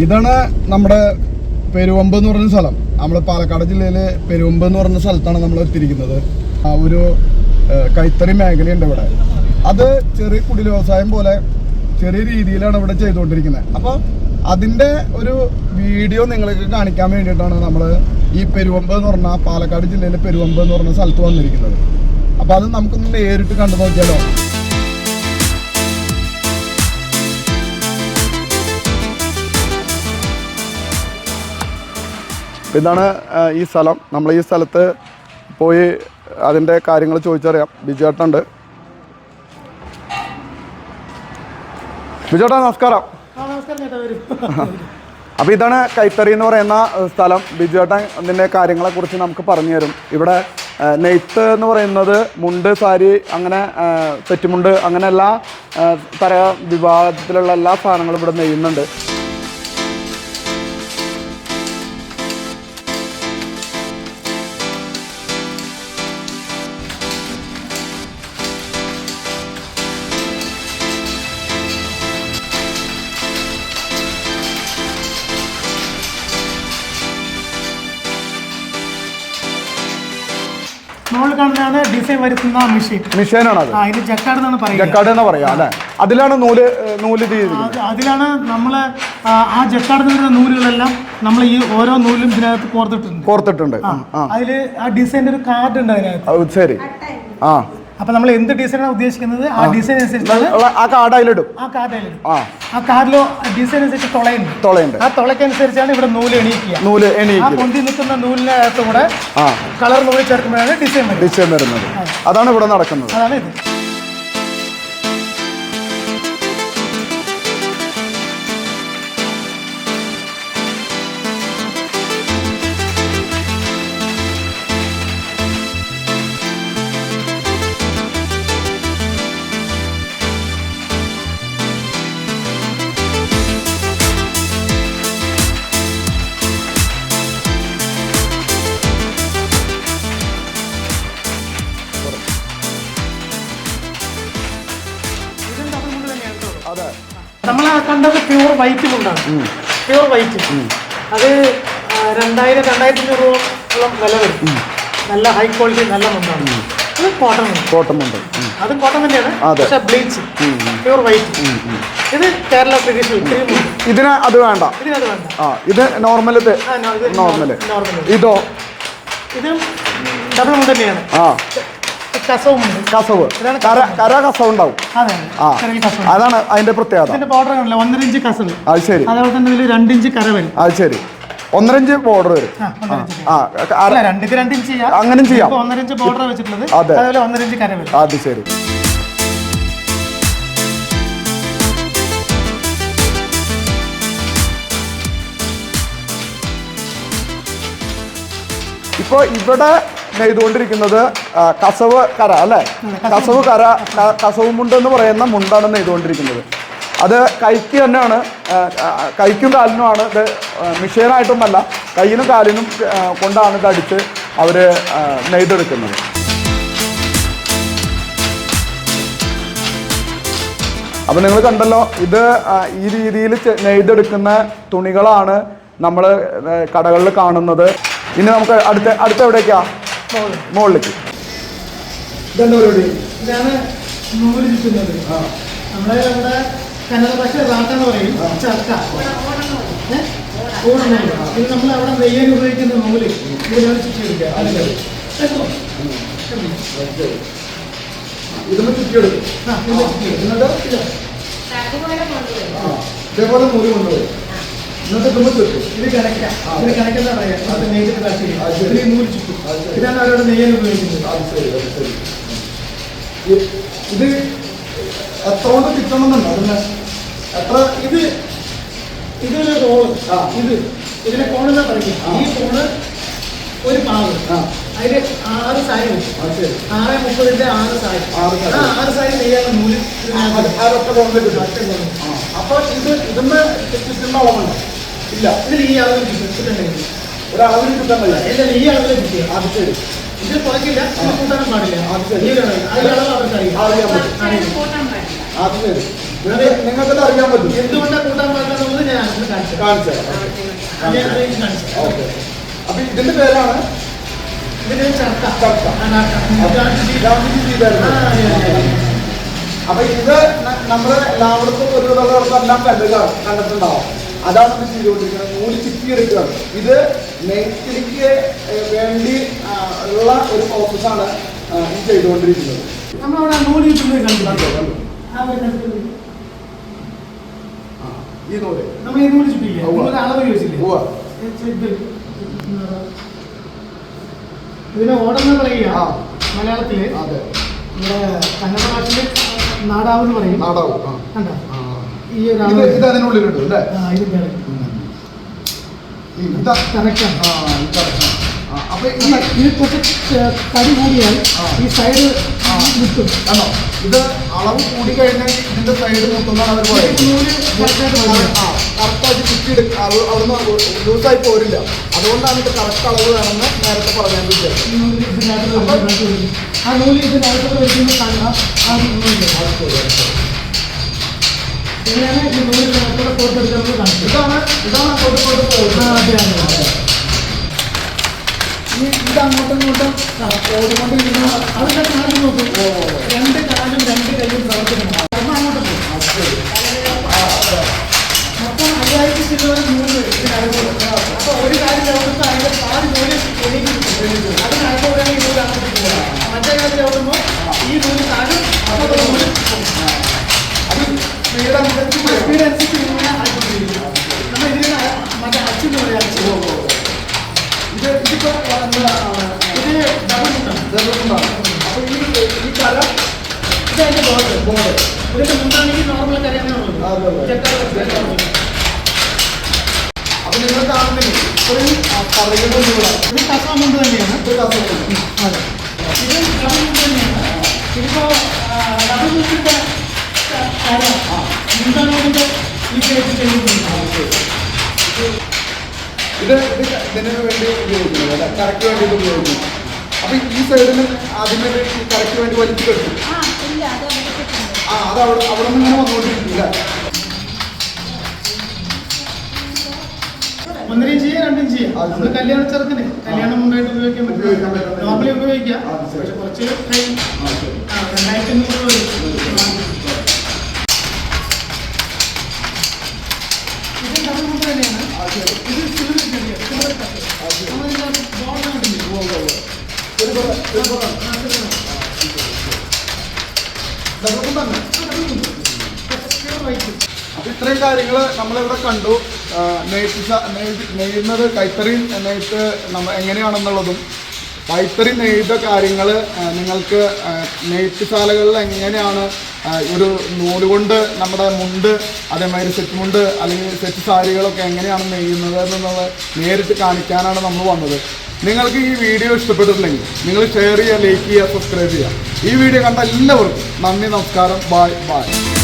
ഇതാണ് നമ്മുടെ പെരുവമ്പ് എന്ന് പറയുന്ന സ്ഥലം. നമ്മൾ പാലക്കാട് ജില്ലയിലെ പെരുവമ്പ് എന്ന് പറയുന്ന സ്ഥലത്താണ് നമ്മൾ എത്തിയിരിക്കുന്നത്. ആ ഒരു കൈത്തറി മേഖലയുണ്ട് ഇവിടെ. അത് ചെറിയ കുടിൽ വ്യവസായം പോലെ ചെറിയ രീതിയിലാണ് ഇവിടെ ചെയ്തുകൊണ്ടിരിക്കുന്നത്. അപ്പോൾ അതിന്റെ ഒരു വീഡിയോ നിങ്ങൾക്ക് കാണിക്കാൻ വേണ്ടിയിട്ടാണ് നമ്മൾ ഈ പെരുവമ്പ് എന്ന് പറഞ്ഞാൽ പാലക്കാട് ജില്ലയിലെ പെരുവമ്പ് എന്ന് പറഞ്ഞ സ്ഥലത്ത് വന്നിരിക്കുന്നത്. അപ്പോൾ അത് നമുക്കൊന്ന് നേരിട്ട് കണ്ടു നോക്കിയാലോ? ഇതാണ് ഈ സ്ഥലം. നമ്മൾ ഈ സ്ഥലത്ത് പോയി അതിന്റെ കാര്യങ്ങൾ ചോദിച്ചറിയാം. ബിജുവേട്ടുണ്ട് ബിജുവേട്ടാ നമസ്കാരം. അപ്പോൾ ഇതാണ് കൈത്തറി എന്ന് പറയുന്ന സ്ഥലം. ബിജുവേട്ടൻ ഇതിന്റെ കാര്യങ്ങളെക്കുറിച്ച് നമുക്ക് പറഞ്ഞു തരും. ഇവിടെ നെയ്ത്ത് എന്ന് പറയുന്നത് മുണ്ട് സാരി അങ്ങനെ സെറ്റുമുണ്ട് അങ്ങനെ എല്ലാ തര വിഭാഗത്തിലുള്ള എല്ലാ സാധനങ്ങളും ഇവിടെ നെയ്യുന്നുണ്ട്. മുകളിൽ കാണുന്നതാണ് ഡിസൈൻ വരുത്തുന്ന മെഷീൻ ജക്കാട് എന്നാണ് പറയുന്നത് ജക്കാട് എന്ന് പറയാം അല്ലേ? അതിലാണ് നൂൽ നൂൽ ചെയ്തിരിക്കുന്നത്. അതിലാണ് നമ്മൾ ആ ജക്കാട് വരുന്ന നൂലുകളെല്ലാം നമ്മൾ ഈ ഓരോ നൂലും ഇതിനകത്ത് കോർത്തിട്ടുണ്ട്. കോർത്തിട്ടുണ്ട്. അതിൽ അതിൽ ആ ഡിസൈന്റെ ഒരു കാർഡ് ഉണ്ട് അതിനകത്ത്. അത് ശരി. ആ. അപ്പൊ നമ്മൾ എന്ത് ഡിസൈനാണ് ഉദ്ദേശിക്കുന്നത്? ആ ഡിസൈൻ അനുസരിച്ചാണ് ആ കാർഡ് അതിലിടും ആ കാർഡ് അതിലിടും ആ കാർഡിലോ ഡിസൈൻ അനുസരിച്ച് തുളയുണ്ട്. തുളയുണ്ട്. ആ തുളയ്ക്കനുസരിച്ചാണ് ഇവിടെ നൂൽ എണീക്കുക. നൂൽ ആ പൊന്തി നിൽക്കുന്ന നൂലിനകത്ത് കൂടെ കളർ നൂൽ ചേർക്കുമ്പോഴാണ് ഡിസൈൻ വരുന്നത്. നിശ്ചയം വരുന്നത്. അതാണ് ഇവിടെ നടക്കുന്നത്. അതാണ് ഇതും. നമ്മൾ കണ്ടത് പ്യൂർ വൈറ്റ് മുണ്ടാണ് പ്യൂർ വൈറ്റ്. അത് രണ്ടായിരം രണ്ടായിരത്തി അഞ്ഞൂറോളം വില വരും. നല്ല ഹൈ ക്വാളിറ്റി നല്ല മുണ്ടാണ് ഇത് കോട്ടൺ മുണ്ട് കോട്ടമുണ്ട് അത് കോട്ടൺ തന്നെയാണ് അതെ. പക്ഷെ ബ്ലീച്ച് പ്യൂർ വൈറ്റ്. ഇത് കേരള ട്രഡീഷണൽ മുണ്ട് ഇതിന് അത് വേണ്ട. ഇതിനത് വേണ്ട. ആ ഇത് നോർമൽ നോർമൽ ഇതോ ഇത്? ഡബിൾ മുണ്ട് തന്നെയാണ്. ആ. കസവും. കര കര കസവ് ഉണ്ടാവും ആ അതാണ് അതിന്റെ പ്രത്യേകത. ഇതിന്റെ ബോർഡർ ഒന്നര ഇഞ്ച് കസവ്. അത് ശരി. അതേപോലെ തന്നെ ഇതിൽ രണ്ട് ഇഞ്ച് കര വരും. അത് ശരി. ഒന്നര ഇഞ്ച് ബോർഡർ വരും ഇഞ്ച് ചെയ്യാം. ഒന്നര ബോർഡർ വെച്ചിട്ടുള്ളത്. അതെ. അതുപോലെ ഒന്നര ഇഞ്ച് കര വരും. അത് ശരി. ഇപ്പൊ ഇവിടെ നെയ്തുകൊണ്ടിരിക്കുന്നത് കസവ് കര അല്ലേ? കസവ് കര കസവ് മുണ്ട് എന്ന് പറയുന്ന മുണ്ടാണ് നെയ്തുകൊണ്ടിരിക്കുന്നത് അത് കൈക്ക് തന്നെയാണ് കൈക്കും കാലിനുമാണ് ഇത് മിഷീനായിട്ടൊന്നുമല്ല കൈയിലും കാലിനും കൊണ്ടാണ് ഇത് അടിച്ച് അവർ നെയ്തെടുക്കുന്നത്. അപ്പം നിങ്ങൾ കണ്ടല്ലോ ഇത് ഈ രീതിയിൽ നെയ്തെടുക്കുന്ന തുണികളാണ് നമ്മൾ കടകളിൽ കാണുന്നത്. ഇനി നമുക്ക് അടുത്ത അടുത്ത എവിടേക്കാ? മുകളിലേക്ക് ഇതെന്താ പരിപാടി? ഇതാണ് നൂൽ ചുറ്റുന്നത് നമ്മുടെ ഇവിടെ കന്നഡ ഭാഷ റാട്ട എന്ന് പറയും ചർക്ക ഏ? ഓടുന്നൂൽ. ഇത് നമ്മൾ അവിടെ നെയ്യാൻ ഉപയോഗിക്കുന്ന നൂൽ ചുറ്റിയെടുക്കുക? ഇതൊന്ന് ചുറ്റിയെടുക്കും. എന്നിട്ട് ഇതേപോലെ നൂൽ കൊണ്ടുപോയി എന്നിട്ട് ഇതുമ്പോൾ ചുറ്റും ഇത് കിടക്ക ഇത് കിടക്കുന്ന പറയാം? അത് ശരി. ഇതിൽ ഈ നൂൽ ചുറ്റും. ഇതാണ് അവരോട് നെയ്യാൻ ഉപയോഗിക്കുന്നത്. അത് ശരി അത് ശരി. ഇത് എത്ര കൊണ്ട് കിട്ടണമെന്നുണ്ടോ? അതിന് എത്ര ഇത് ഇതൊരു റോൾ. ആ. ഇത് ഇതിനെ കോണെന്നാ പറയും ഈ കോണ് ഒരു പാവ്. ആ. അതിൽ ആറ് സാരി ആറ് മുപ്പതിന്റെ ആറ് സാരി. ആറ് സാരി. നെയ്യാൻ നൂൽ. അത് അതൊക്കെ അപ്പോൾ ഇത് ഇതിന്ന് കിട്ടുന്ന അളവുണ്ടോ ഇല്ല. ഇതിൽ ഈ ആളുകൾ കിട്ടുന്നുണ്ടെങ്കിൽ ഒരളവിന് കിട്ടാൻ കഴിയില്ല എന്നാൽ ഈ ആളുകളെ കിട്ടിയ ആദ്യത്തെ ഇതിൽ കുറയ്ക്കില്ല കൂട്ടാനും പാടില്ല ആദ്യത്തെ നിങ്ങൾക്ക് അറിയാൻ പറ്റും. എന്തുകൊണ്ടാണ് കൂട്ടാൻ ഞാൻ കാണിച്ചു കാണിച്ചേ ഞാൻ കാണിച്ചു ഓക്കെ. അപ്പൊ ഇതിന്റെ പേരാണ്? ചർക്ക. ചർക്ക. അപ്പൊ ഇത് ന- നമ്മൾ എല്ലായിടത്തും ഒരു എല്ലാം കണ്ടുക കണ്ടിട്ടുണ്ടാവും. അതാണ് നമ്മൾ ചെയ്തുകൊണ്ടിരിക്കുന്നത്. നൂൽ ചിക്കിയെടുക്കുകയാണ്. ഇത് നെയ്ത്തിലേക്ക് വേണ്ടി ഉള്ള ഒരു പ്രോസസ്സാണ് ഈ ചെയ്തുകൊണ്ടിരിക്കുന്നത്. നമ്മളവിടെ നൂൽ ചുറ്റുന്നത് കണ്ടു. കണ്ടോ, കണ്ടോ? ആ, ഒരു കണ്ടു. ആ, ഈ നൂൽ നമ്മൾ ഈ നൂൽ ചുറ്റില്ലേ അളവ് ചോദിച്ചില്ലേ? ഇതിനെ ഓടെന്ന് പറയുക. മലയാളത്തിൽ കന്നഡ ഭാഷയിൽ നാടാവ് എന്ന് പറയും. നാടാവ് കണ്ടോ. ഈ ഇത് ഇത് അതിനുള്ളിലുണ്ട് അല്ലേ? കറക്റ്റാണ് ഇത് correct അപ്പൊ ഇത് കുറച്ച് തടി കൂടിയാൽ ഈ സൈഡ് കണ്ടോ ഇത് അളവ് കൂടി കഴിഞ്ഞാൽ ഇതിന്റെ സൈഡ് മുട്ടുന്നതാണ് അവർ കറക്റ്റായിട്ട് ചുറ്റിയെടുക്കുക അവിടുന്ന് ലൂസായി പോരില്ല. അതുകൊണ്ടാണ് ഇത് കറക്റ്റ് അളവ് വേണമെന്ന് നേരത്തെ പറയാൻ വിചാരിച്ചത്. ആ നൂൽ ഇതിനകത്ത് വരുമ്പോൾ കാണുക ആ നൂൽ. ഇങ്ങനെയാണ് ഇതാണ് ഇതാണ് അങ്ങോട്ട് പോകുന്നത് അതെ അതെ ഈ ഇത് അങ്ങോട്ടും ഇങ്ങോട്ടും ഓടിക്കൊണ്ടിരിക്കുന്ന അതിന്റെ കാര്യം നോക്കും രണ്ട് കാലും രണ്ട് കൈയും പ്രവർത്തിക്കണം സ്പീഡ് അനുസരിച്ച് ഇങ്ങനെ ആയിക്കൊണ്ടിരിക്കും നമ്മൾ ഇതിന് മറ്റേ അച്ഛൻ പറയാം. അച്ഛൻ ഇത് ഇതിപ്പോ എന്താ ഇത് ഡബിൾ മുട്ടാണ് ഇതെന്താണ്? അപ്പൊ ഈ ഈ കര ഇത് അതിന്റെ ബോർഡ് ബോർഡ് ഇതിന്റെ മുണ്ടാണെങ്കിൽ നോർമൽ കരയാനേ ഉള്ളൂ അതെ, അതെ. ചെക്കാറ് അപ്പൊ നിങ്ങൾ കാണുന്നില്ല? ഇത്രയും പറയുന്നത് ഇത് കസം മുണ്ട് തന്നെയാണ്. ഇത് കസവുണ്ട്. അതെ. ഇത് ഡബിൾ മുണ്ട് തന്നെയാണ്. ഇതിപ്പോ ഡബിൾ മുണ്ടിന്റെ കര. ഈ കേസ് ഇത് ഇത് ഇതിനു വേണ്ടി ഉപയോഗിക്കുന്നത് അല്ല? കറക്റ്റ് വേണ്ടി ഇത് ഉപയോഗിക്കുന്നു. അപ്പൊ ഈ സൈഡിന് അതിന് കറക്റ്റ് വേണ്ടി വലിച്ചു കിട്ടും. ആ ഇല്ല അത് അവിടെ അവിടെ നിന്ന് ഇങ്ങനെ വന്നുകൊണ്ടിരിക്കില്ല ഒന്നിനെയും ചെയ്യാം രണ്ടും ചെയ്യാം. അത് നമ്മൾ കല്യാണ ചെറുക്കിന് കല്യാണം മുണ്ടായിട്ട് ഉപയോഗിക്കാൻ പറ്റും. നോർമലി ഉപയോഗിക്കാം. പക്ഷെ കുറച്ച് ടൈം രണ്ടായിരത്തി അഞ്ഞൂറ് വരും ഇത് ഡബിൾ മുണ്ട് തന്നെയാണ് ആ, ശരി. ഇത് സിൽവർ ചെടിയാണ് സിൽവർ കട്ട് നമ്മളിതിനകത്ത് ബോർഡ് കണ്ടില്ലേ ഉവ്വ് ഉവ്വ് ഉവ്വ്. ഒരു പറ, ഒരു പറ. ആ, സിൽവർ. ഇതൊക്കെ തന്നെ. ആ, ഡബിൾ മുണ്ട്. പ്യുവർ വൈറ്റ് ഇത്രയും കാര്യങ്ങൾ നമ്മളിവിടെ കണ്ടു. നെയ്ത് നെയ്യുന്നത് കൈത്തറി നെയ്ത്ത് നമ്മൾ എങ്ങനെയാണെന്നുള്ളതും കൈത്തറി നെയ്ത കാര്യങ്ങൾ നിങ്ങൾക്ക് നെയ്ത്തുശാലകളിൽ നെയ്ത്ത് ശാലകളിൽ എങ്ങനെയാണ് ഒരു നൂലുകൊണ്ട് നമ്മുടെ മുണ്ട് അതേമാതിരി സെറ്റ് മുണ്ട് അല്ലെങ്കിൽ സെറ്റ് സാരികളൊക്കെ എങ്ങനെയാണ് നെയ്യുന്നത് എന്നുള്ളത് നേരിട്ട് കാണിക്കാനാണ് നമ്മൾ വന്നത്. നിങ്ങൾക്ക് ഈ വീഡിയോ ഇഷ്ടപ്പെട്ടിട്ടുണ്ടെങ്കിൽ നിങ്ങൾ ഷെയർ ചെയ്യുക ലൈക്ക് ചെയ്യുക സബ്സ്ക്രൈബ് ചെയ്യുക. ഈ വീഡിയോ കണ്ട എല്ലാവർക്കും നന്ദി നമസ്കാരം. Bye bye